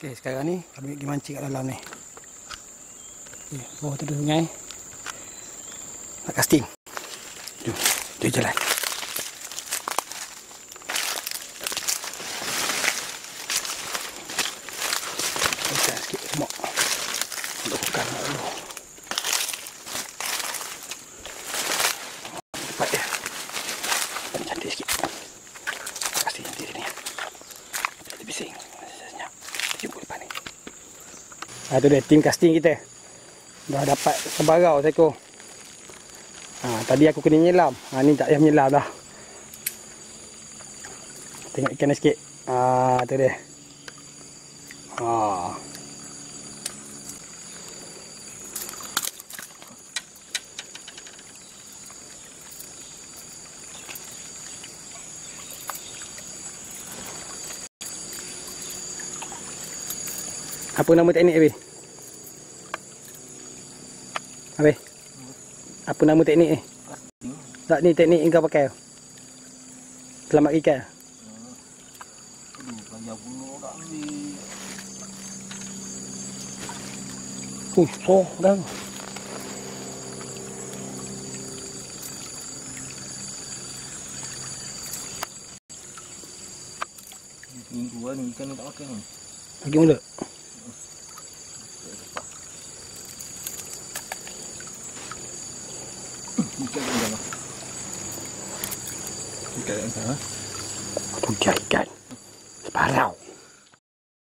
Okay, sekarang ni kami pergi mancing kat dalam ni. Okay, bawah tu sungai. Nak casting. Jom, jom jalan. Jadi bising. Ha, tu dia tim casting kita. Dah dapat sebarau seekor. Ha, tadi aku kena nyelam. Ha, ni tak payah menyelam dah. Tengok ikan sikit. Ha, tu dia. Ha. Apa nama teknik Abi? Abi? Apa nama teknik ni? Tak ni teknik yang kau pakai. Selamat ikan. Banyak bulu tak ni. So dah. Minggu lah ni ikan ni tak makan ni. Bagi mula. Ikan. Ikan dia ikan. Sebarau.